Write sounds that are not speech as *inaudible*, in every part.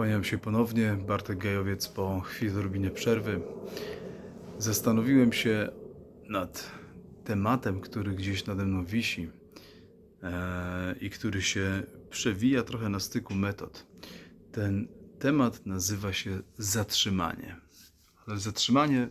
Kłaniam się ponownie, Bartek Gajowiec po chwili odrobinie przerwy. Zastanowiłem się nad tematem, który gdzieś nade mną wisi e, i który się przewija trochę na styku metod. Ten temat nazywa się zatrzymanie. Ale zatrzymanie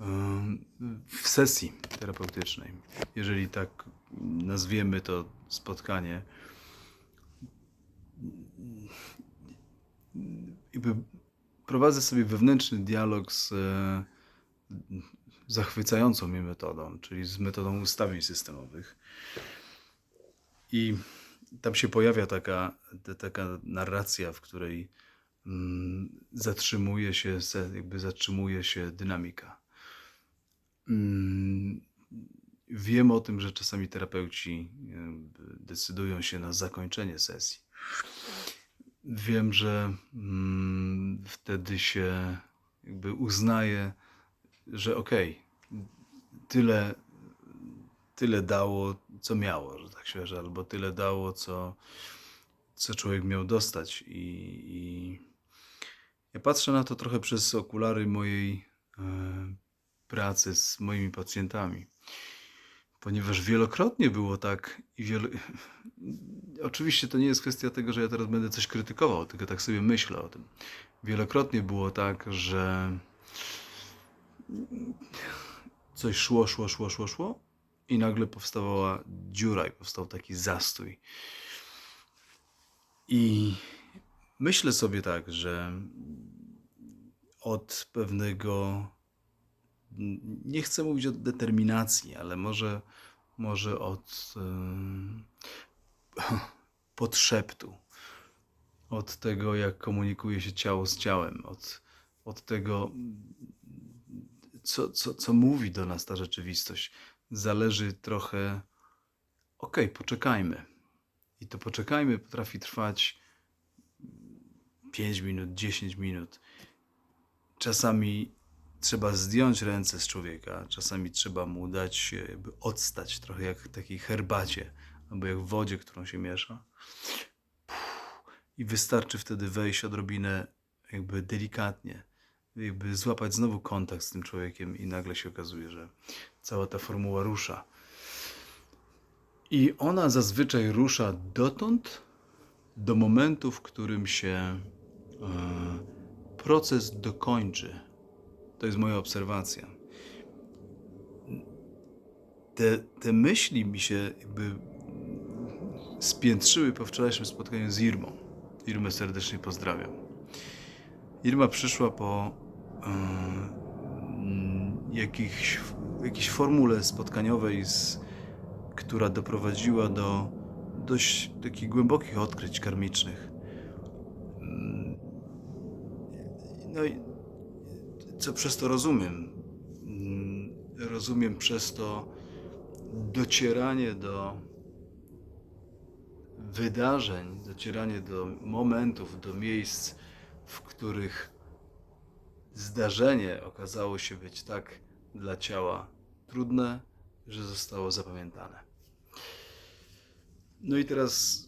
em, w sesji terapeutycznej, jeżeli tak nazwiemy to spotkanie, jakby prowadzę sobie wewnętrzny dialog z e, zachwycającą mnie metodą, czyli z metodą ustawień systemowych. I tam się pojawia taka, ta- taka narracja, w której mm, zatrzymuje się, jakby zatrzymuje się dynamika. Mm, Wiem o tym, że czasami terapeuci decydują się na zakończenie sesji. Wiem, że mm, wtedy się jakby uznaje, że okej, tyle, tyle dało, co miało, że tak się albo tyle dało, co, co człowiek miał dostać. I, I ja patrzę na to trochę przez okulary mojej e, pracy z moimi pacjentami. Ponieważ wielokrotnie było tak i wielo... Oczywiście to nie jest kwestia tego, że ja teraz będę coś krytykował, tylko tak sobie myślę o tym. Wielokrotnie było tak, że coś szło, szło, szło, szło, szło i nagle powstawała dziura i powstał taki zastój. I myślę sobie tak, że od pewnego nie chcę mówić o determinacji, ale może, może od *clears throat* podszeptu, od tego, jak komunikuje się ciało z ciałem, od, od tego, co, co, co mówi do nas ta rzeczywistość, zależy trochę. Okej, poczekajmy. I to poczekajmy potrafi trwać 5 minut, 10 minut. Czasami trzeba zdjąć ręce z człowieka, czasami trzeba mu dać jakby odstać, trochę jak w takiej herbacie, albo jak w wodzie, którą się miesza. I wystarczy wtedy wejść odrobinę jakby delikatnie, jakby złapać znowu kontakt z tym człowiekiem i nagle się okazuje, że cała ta formuła rusza. I ona zazwyczaj rusza dotąd, do momentu, w którym się e, proces dokończy. To jest moja obserwacja. Te, te myśli mi się jakby spiętrzyły po wczorajszym spotkaniu z Irmą. Irmę serdecznie pozdrawiam. Irma przyszła po yy, jakichś, jakiejś formule spotkaniowej, z, która doprowadziła do dość takich głębokich odkryć karmicznych. No i co przez to rozumiem? Rozumiem przez to docieranie do wydarzeń, docieranie do momentów, do miejsc, w których zdarzenie okazało się być tak dla ciała trudne, że zostało zapamiętane. No i teraz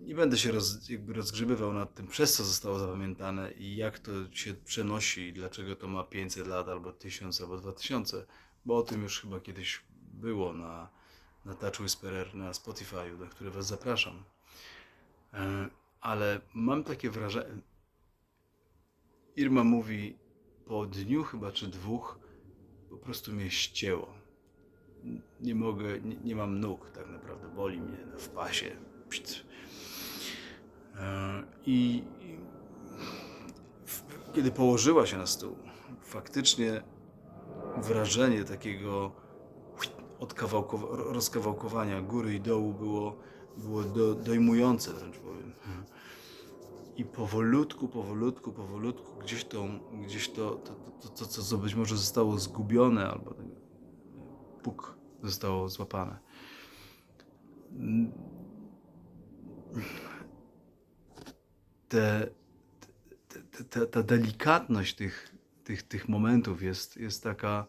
nie będę się roz, jakby rozgrzebywał nad tym, przez co zostało zapamiętane i jak to się przenosi i dlaczego to ma 500 lat, albo 1000, albo 2000, bo o tym już chyba kiedyś było na, na Touch Whisperer, na Spotify, do którego Was zapraszam. E, Ale mam takie wrażenie, Irma mówi, po dniu chyba czy dwóch po prostu mnie ścięło. Nie mogę, nie, nie mam nóg tak naprawdę, boli mnie w pasie. E, I kiedy położyła się na stół, faktycznie wrażenie takiego odkawałkowa- rozkawałkowania góry i dołu było, było do, dojmujące wręcz powiem. I powolutku, powolutku, powolutku gdzieś, tą, gdzieś to, to, to, to, to, co być może zostało zgubione albo tak, puk zostało złapane. Te, te, te, ta delikatność tych, tych, tych momentów jest, jest, taka,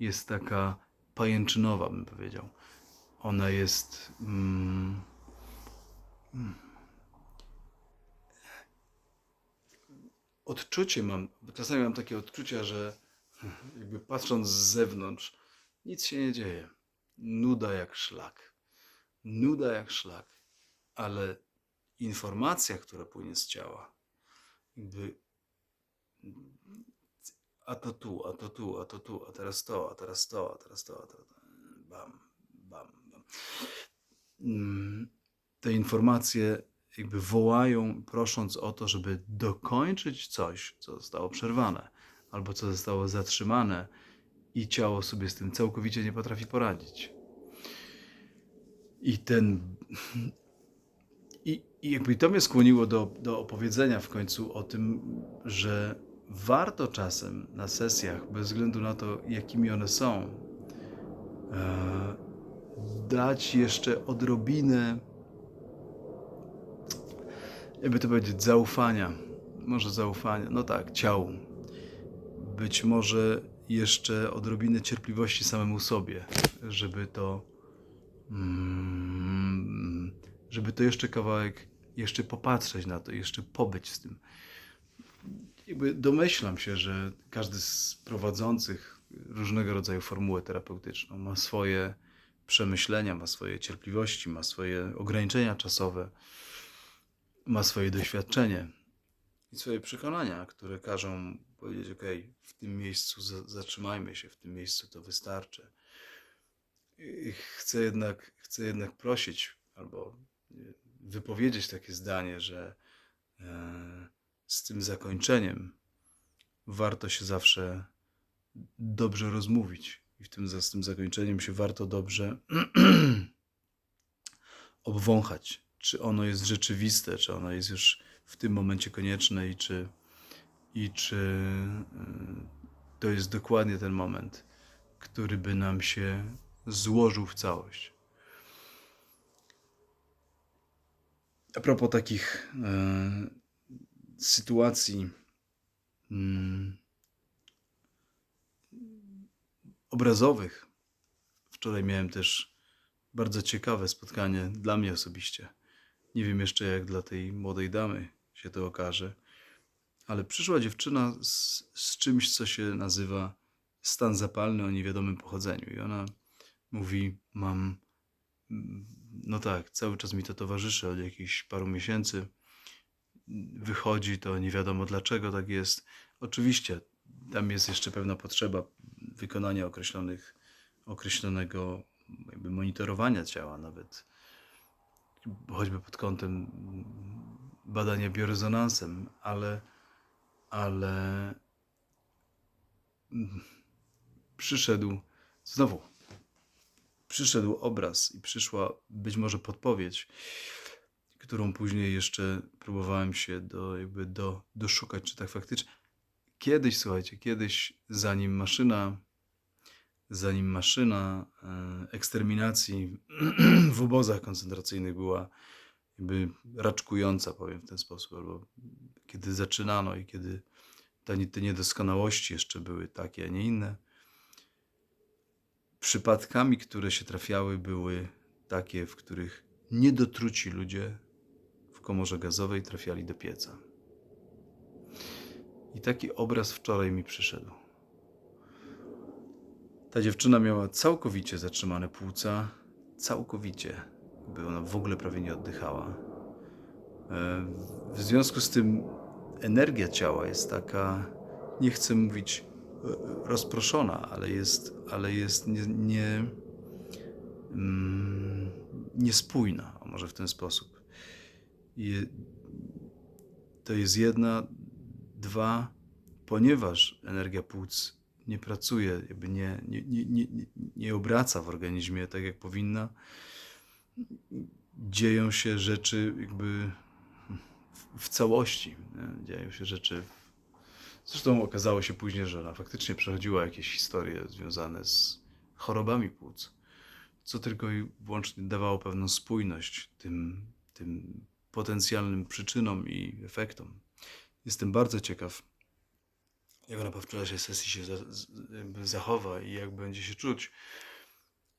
jest taka pajęczynowa, bym powiedział. Ona jest. Mm, odczucie mam, czasami mam takie odczucia, że jakby patrząc z zewnątrz, nic się nie dzieje. Nuda jak szlak. Nuda jak szlak. Ale informacja, która płynie z ciała, jakby a to tu, a to tu, a to tu, a teraz to, a teraz to, a teraz to, a to, bam, bam, bam. Mm, Te informacje jakby wołają, prosząc o to, żeby dokończyć coś, co zostało przerwane, albo co zostało zatrzymane i ciało sobie z tym całkowicie nie potrafi poradzić. I ten. I, i jakby to mnie skłoniło do, do opowiedzenia w końcu o tym, że warto czasem na sesjach, bez względu na to, jakimi one są, e, dać jeszcze odrobinę, jakby to powiedzieć, zaufania. Może zaufania, no tak, ciału. Być może jeszcze odrobinę cierpliwości samemu sobie, żeby to, mm, żeby to jeszcze kawałek, jeszcze popatrzeć na to, jeszcze pobyć z tym jakby domyślam się, że każdy z prowadzących różnego rodzaju formułę terapeutyczną ma swoje przemyślenia, ma swoje cierpliwości, ma swoje ograniczenia czasowe, ma swoje doświadczenie i swoje przekonania, które każą powiedzieć: OK, w tym miejscu za- zatrzymajmy się, w tym miejscu to wystarczy. Chcę jednak, chcę jednak prosić albo wypowiedzieć takie zdanie, że e, z tym zakończeniem warto się zawsze dobrze rozmówić. I w tym, z tym zakończeniem się warto dobrze *clears throat* obwąchać, czy ono jest rzeczywiste, czy ono jest już w tym momencie konieczne i czy, i czy y, to jest dokładnie ten moment, który by nam się złożył w całość. A propos takich e, sytuacji mm, obrazowych. Wczoraj miałem też bardzo ciekawe spotkanie dla mnie osobiście. Nie wiem jeszcze, jak dla tej młodej damy się to okaże, ale przyszła dziewczyna z, z czymś, co się nazywa stan zapalny o niewiadomym pochodzeniu. I ona mówi: Mam, mm, no tak, cały czas mi to towarzyszy od jakichś paru miesięcy wychodzi, to nie wiadomo dlaczego tak jest. Oczywiście tam jest jeszcze pewna potrzeba wykonania określonych, określonego jakby monitorowania ciała nawet, choćby pod kątem badania biorezonansem, ale, ale przyszedł znowu przyszedł obraz i przyszła być może podpowiedź, którą później jeszcze próbowałem się do, jakby do, doszukać, czy tak faktycznie. Kiedyś, słuchajcie, kiedyś, zanim maszyna, zanim maszyna e, eksterminacji *clears throat* w obozach koncentracyjnych była jakby raczkująca, powiem w ten sposób, albo kiedy zaczynano i kiedy te, te niedoskonałości jeszcze były takie, a nie inne, przypadkami, które się trafiały, były takie, w których niedotruci ludzie w komorze gazowej trafiali do pieca. I taki obraz wczoraj mi przyszedł. Ta dziewczyna miała całkowicie zatrzymane płuca, całkowicie, by ona w ogóle prawie nie oddychała. E, W związku z tym energia ciała jest taka, nie chcę mówić e, rozproszona, ale jest, ale jest nie, nie, mm, niespójna, może w ten sposób. To jest jedna, dwa, ponieważ energia płuc nie pracuje, jakby nie, nie, nie, nie, nie- nie obraca w organizmie tak jak powinna, dzieją się rzeczy jakby w, w całości. Nie? Dzieją się rzeczy. Zresztą okazało się później, że ona faktycznie przechodziła jakieś historie związane z chorobami płuc, co tylko i wyłącznie dawało pewną spójność tym, tym potencjalnym przyczynom i efektom. Jestem bardzo ciekaw, jak ona po wczorajszej sesji się za, zachowa i jak będzie się czuć.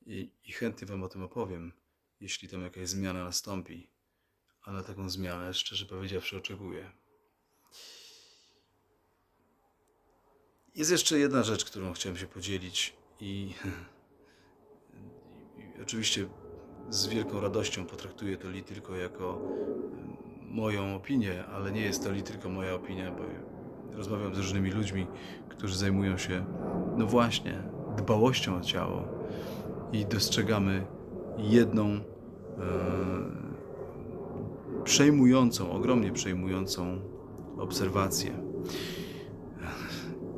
I, I chętnie Wam o tym opowiem, jeśli tam jakaś zmiana nastąpi. A na taką zmianę, szczerze powiedziawszy, oczekuję. Jest jeszcze jedna rzecz, którą chciałem się podzielić i, *laughs* i oczywiście z wielką radością potraktuję to li tylko jako moją opinię, ale nie jest to li tylko moja opinia, bo rozmawiam z różnymi ludźmi, którzy zajmują się, no właśnie, dbałością o ciało i dostrzegamy jedną e, przejmującą, ogromnie przejmującą obserwację.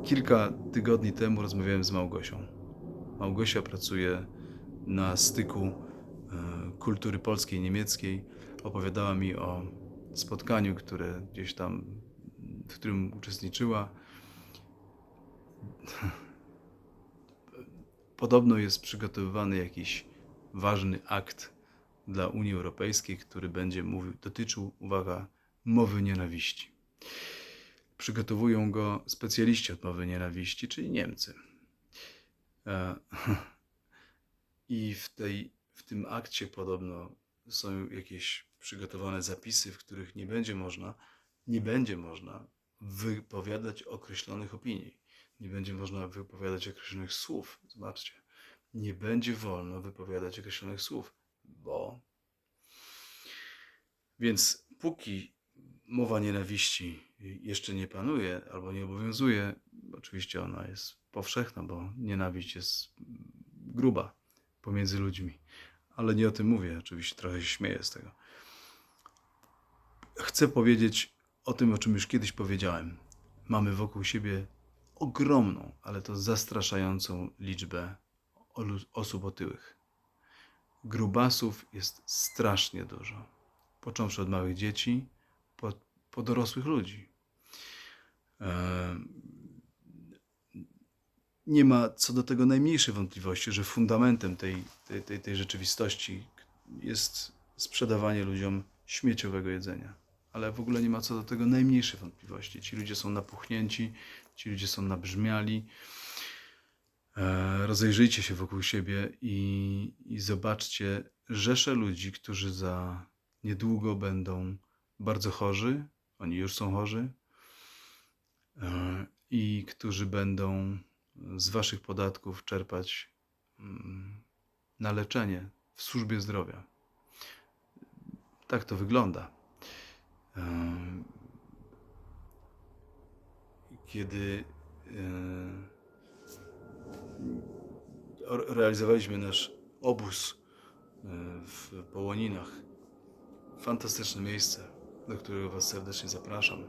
Kilka tygodni temu rozmawiałem z Małgosią. Małgosia pracuje na styku kultury polskiej niemieckiej. Opowiadała mi o spotkaniu, które gdzieś tam, w którym uczestniczyła. *laughs* Podobno jest przygotowywany jakiś ważny akt dla Unii Europejskiej, który będzie mówił, dotyczył, uwaga, mowy nienawiści. Przygotowują go specjaliści od mowy nienawiści, czyli Niemcy. E, *laughs* I w, tej, w tym akcie podobno są jakieś przygotowane zapisy, w których nie będzie można, nie będzie można wypowiadać określonych opinii. Nie będzie można wypowiadać określonych słów. Zobaczcie. Nie będzie wolno wypowiadać określonych słów, bo. Więc póki mowa nienawiści jeszcze nie panuje albo nie obowiązuje, oczywiście ona jest powszechna, bo nienawiść jest gruba pomiędzy ludźmi. Ale nie o tym mówię, oczywiście trochę się śmieję z tego. Chcę powiedzieć o tym, o czym już kiedyś powiedziałem. Mamy wokół siebie ogromną, ale to zastraszającą liczbę osób otyłych. Grubasów jest strasznie dużo. Począwszy od małych dzieci, po, po dorosłych ludzi. Nie ma co do tego najmniejszej wątpliwości, że fundamentem tej, tej, tej, tej rzeczywistości jest sprzedawanie ludziom śmieciowego jedzenia. Ale w ogóle nie ma co do tego najmniejszej wątpliwości. Ci ludzie są napuchnięci, ci ludzie są nabrzmiali. E, rozejrzyjcie się wokół siebie i, i zobaczcie rzesze ludzi, którzy za niedługo będą bardzo chorzy. Oni już są chorzy. E, I którzy będą z waszych podatków czerpać mm, na leczenie w służbie zdrowia. Tak to wygląda. Em, Kiedy e, realizowaliśmy nasz obóz e, w Połoninach, fantastyczne miejsce, do którego Was serdecznie zapraszam.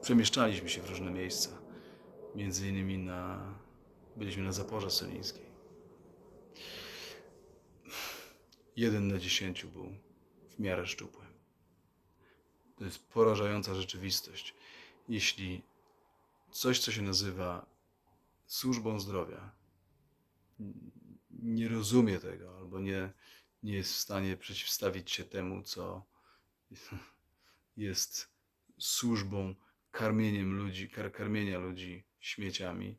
Em, Przemieszczaliśmy się w różne miejsca. Między innymi na, byliśmy na Zaporze Solińskiej. Jeden na dziesięciu był w miarę szczupły. To jest porażająca rzeczywistość. Jeśli coś, co się nazywa służbą zdrowia, nie rozumie tego albo nie, nie jest w stanie przeciwstawić się temu, co *laughs* jest służbą karmieniem ludzi, kar, karmienia ludzi śmieciami,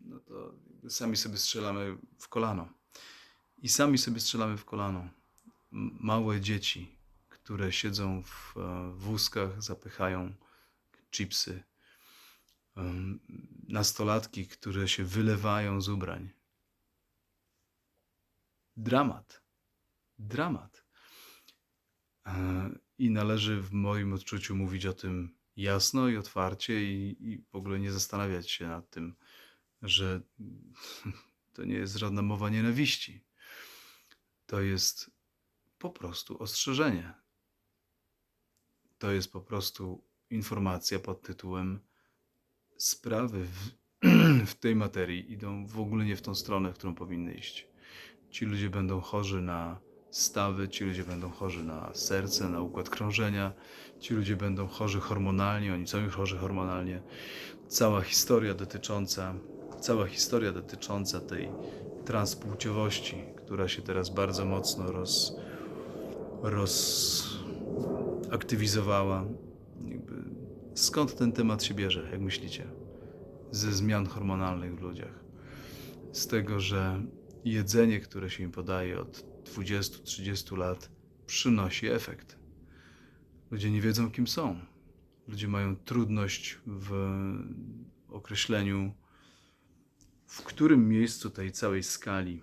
no to sami sobie strzelamy w kolano. I sami sobie strzelamy w kolano. Małe dzieci, które siedzą w e, wózkach, zapychają chipsy. Nastolatki, które się wylewają z ubrań. Dramat. Dramat. E, I należy w moim odczuciu mówić o tym jasno i otwarcie i, i w ogóle nie zastanawiać się nad tym, że *laughs* to nie jest żadna mowa nienawiści. To jest po prostu ostrzeżenie. To jest po prostu informacja pod tytułem sprawy w, *clears throat* w tej materii idą w ogóle nie w tą stronę, w którą powinny iść. Ci ludzie będą chorzy na stawy, ci ludzie będą chorzy na serce, na układ krążenia, ci ludzie będą chorzy hormonalnie, oni są już chorzy hormonalnie. Cała historia dotycząca, cała historia dotycząca tej transpłciowości, która się teraz bardzo mocno roz, rozaktywizowała. Skąd ten temat się bierze, jak myślicie? Ze zmian hormonalnych w ludziach. Z tego, że jedzenie, które się im podaje od 20-30 lat, przynosi efekt. Ludzie nie wiedzą, kim są. ludzie mają trudność w określeniu, w którym miejscu tej całej skali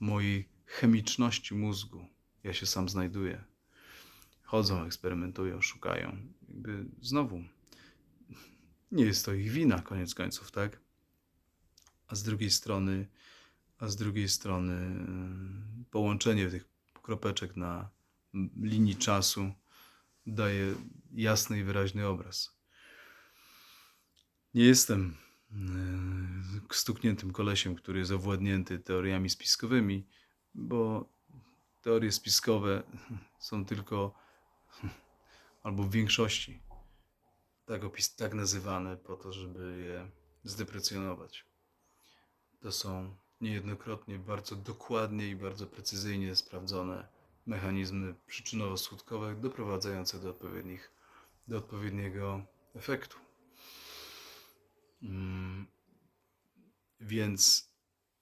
mojej chemiczności mózgu ja się sam znajduję. Chodzą, eksperymentują, szukają. Jakby znowu, nie jest to ich wina, koniec końców, tak? A z drugiej strony, a z drugiej strony, yy, połączenie tych kropeczek na linii czasu daje jasny i wyraźny obraz. Nie jestem yy, stukniętym kolesiem, który jest owładnięty teoriami spiskowymi, bo teorie spiskowe są tylko, albo w większości, tak, opis, tak nazywane po to, żeby je zdeprecjonować. To są niejednokrotnie bardzo dokładnie i bardzo precyzyjnie sprawdzone mechanizmy przyczynowo-skutkowe doprowadzające do, odpowiednich, do odpowiedniego efektu. Mm, więc,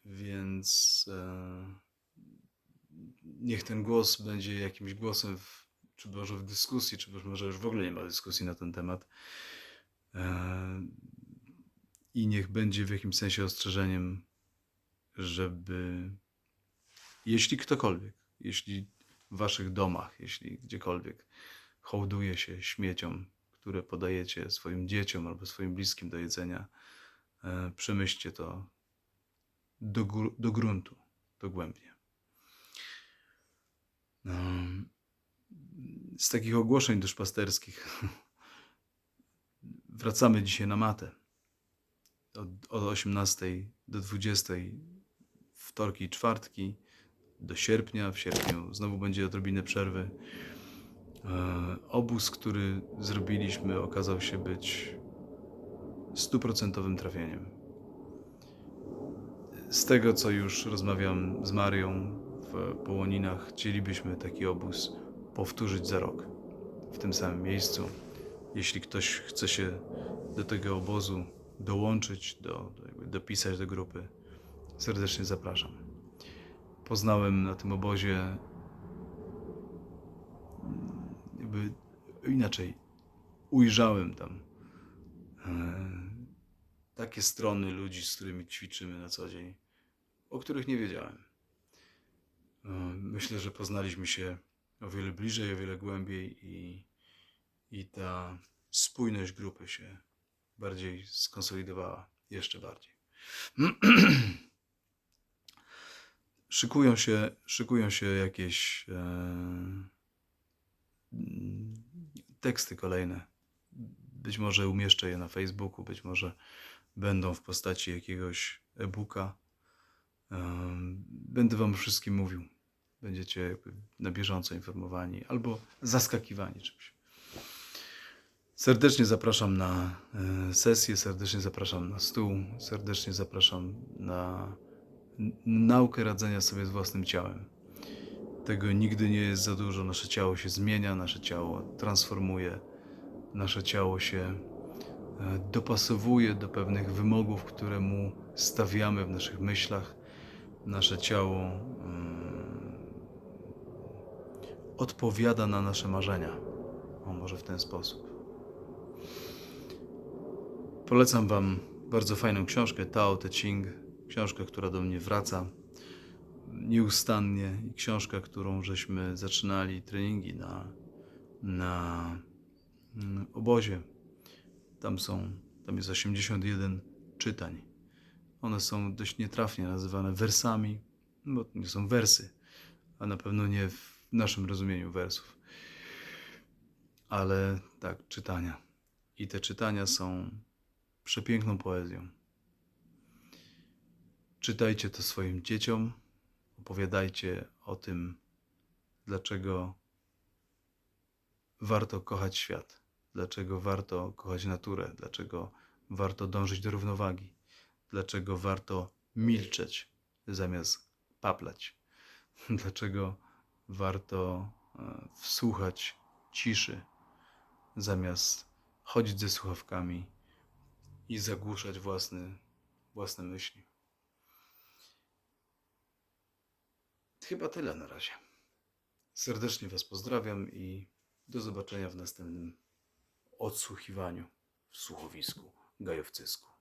więc e, niech ten głos będzie jakimś głosem, w, czy może w dyskusji, czy może już w ogóle nie ma dyskusji na ten temat. E, I niech będzie w jakimś sensie ostrzeżeniem, żeby jeśli ktokolwiek, jeśli w waszych domach, jeśli gdziekolwiek hołduje się śmieciom, które podajecie swoim dzieciom albo swoim bliskim do jedzenia, e, przemyślcie to do, do gruntu, dogłębnie. Z takich ogłoszeń duszpasterskich *laughs* wracamy dzisiaj na matę. Od, od 18 do 20 wtorki i czwartki do sierpnia. W sierpniu znowu będzie odrobinę przerwy. E, obóz, który zrobiliśmy, okazał się być stuprocentowym trafieniem. Z tego, co już rozmawiam z Marią w Połoninach, chcielibyśmy taki obóz powtórzyć za rok w tym samym miejscu. Jeśli ktoś chce się do tego obozu dołączyć, do, do dopisać do grupy, serdecznie zapraszam. Poznałem na tym obozie mm, jakby inaczej ujrzałem tam e, takie strony ludzi, z którymi ćwiczymy na co dzień, o których nie wiedziałem. E, Myślę, że poznaliśmy się o wiele bliżej, o wiele głębiej i, i ta spójność grupy się bardziej skonsolidowała, jeszcze bardziej. *clears throat* Szykują się, szykują się jakieś e, teksty kolejne. Być może umieszczę je na Facebooku, być może będą w postaci jakiegoś e-booka. Em, Będę Wam wszystkim mówił. Będziecie jakby na bieżąco informowani albo zaskakiwani czymś. Serdecznie zapraszam na e, sesję, serdecznie zapraszam na stół, serdecznie zapraszam na naukę radzenia sobie z własnym ciałem. Tego nigdy nie jest za dużo. Nasze ciało się zmienia, nasze ciało transformuje, nasze ciało się e, dopasowuje do pewnych wymogów, które mu stawiamy w naszych myślach. Nasze ciało mm, odpowiada na nasze marzenia. O, może w ten sposób. Polecam Wam bardzo fajną książkę Tao Te Ching. Książkę, która do mnie wraca nieustannie i książka, którą żeśmy zaczynali treningi na, na mm, obozie. Tam są, tam jest 81 czytań. One są dość nietrafnie nazywane wersami, bo to nie są wersy, a na pewno nie w naszym rozumieniu wersów. Ale tak, czytania. I te czytania są przepiękną poezją. Czytajcie to swoim dzieciom, opowiadajcie o tym, dlaczego warto kochać świat, dlaczego warto kochać naturę, dlaczego warto dążyć do równowagi, dlaczego warto milczeć zamiast paplać, *laughs* dlaczego warto e, wsłuchać ciszy zamiast chodzić ze słuchawkami i zagłuszać własny, własne myśli. Chyba tyle na razie. Serdecznie Was pozdrawiam i do zobaczenia w następnym odsłuchiwaniu w słuchowisku gajowcysku.